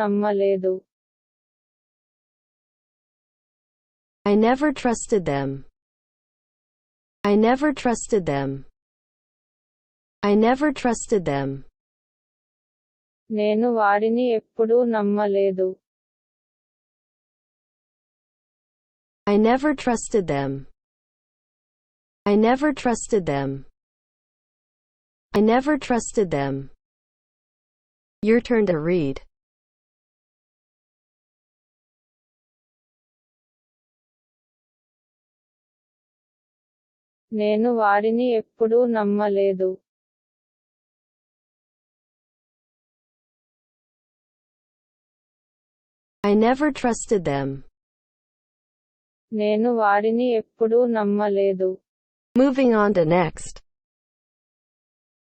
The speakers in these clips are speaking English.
నమ్మలేదు I never trusted them. I never trusted them. I never trusted them. నేను వారిని ఎప్పుడూ నమ్మలేదు I never trusted them. I never trusted them. I never trusted them. Your turn to read. నేను వారిని ఎప్పుడూ నమ్మలేదు I never trusted them. నేను వారిని ఎప్పుడూ నమ్మలేదు Moving on to next.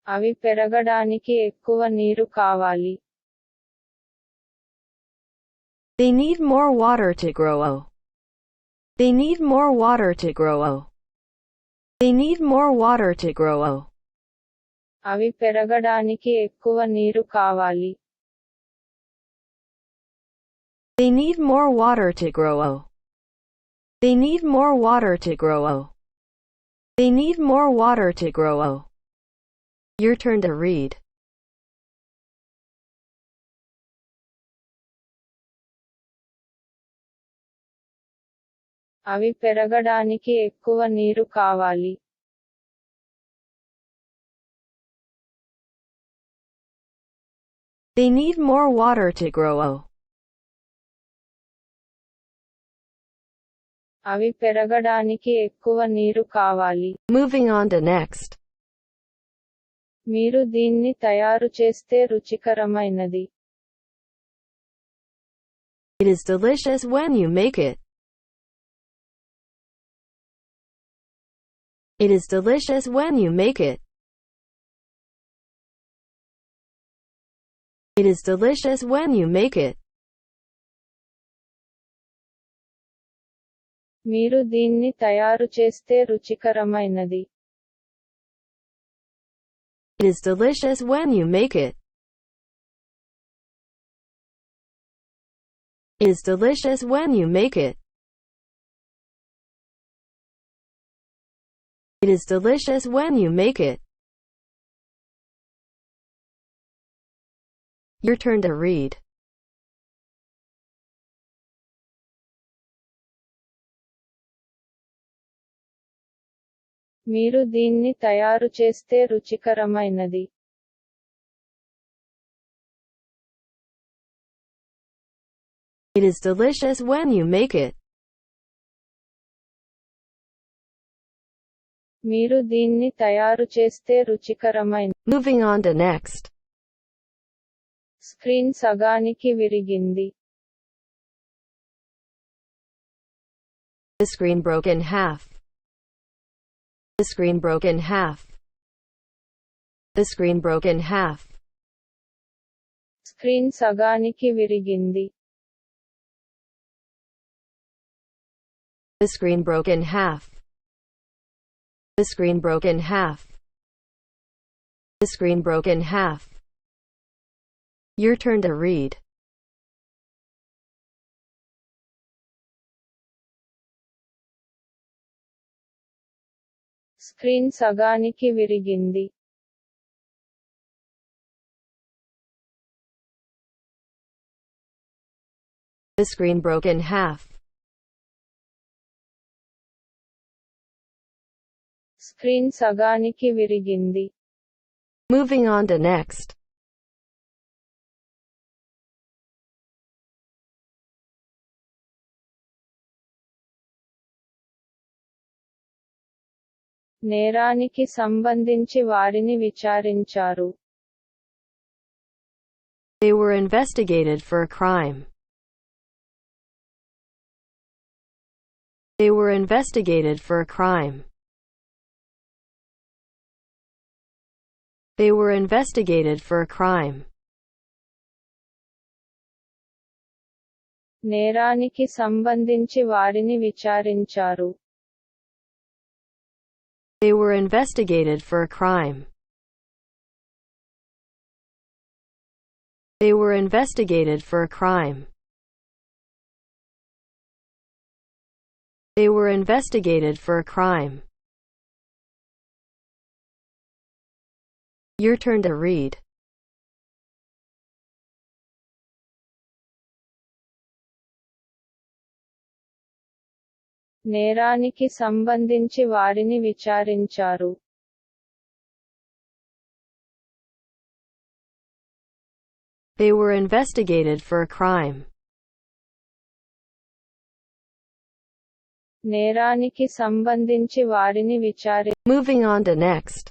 అవి పెరగడానికి ఎక్కువ నీరు కావాలి They need more water to grow. They need more water to grow. They need more water to grow. అవి పెరగడానికి ఎక్కువ నీరు కావాలి They need more water to grow. They need more water to grow. They need more water to grow. Your turn to read. అవి పెరగడానికి ఎక్కువ నీరు కావాలి They need more water to grow. అవి పెరగడానికి ఎక్కువ నీరు కావాలి Moving on to next. మీరు దీన్ని తయారు చేస్తే రుచికరమైనది It is delicious when you make it. It is delicious when you make it. It is delicious when you make it. మీరు దీన్ని తయారు చేస్తే రుచికరమైనది It is delicious when you make it. It is delicious when you make it. It is delicious when you make it. Your turn to read. మీరు దీన్ని తయారు చేస్తే రుచికరమైనది It is delicious when you make it. మీరు దీన్ని తయారు చేస్తే రుచికరమైన Moving on to next. Screen సగానికి విరిగింది The screen broke in half. The screen broke in half. The screen broke in half. Screen సగానికి విరిగింది The screen broke in half. The screen broke in half. The screen broke in half. Your turn to read. Screen సగానికి విరిగింది The screen broke in half. Screen సగానికి విరిగింది Moving on to next. నేరానికి సంబంధించి వారిని విచారించారు They were investigated for a crime. They were investigated for a crime. They were investigated for a crime. నేరానికి సంబంధించి వారిని విచారించారు They were investigated for a crime. They were investigated for a crime. They were investigated for a crime. Your turn to read. నేరానికి సంబంధించి వారిని విచారించారు They were investigated for a crime. నేరానికి సంబంధించి వారిని విచారి Moving on to next.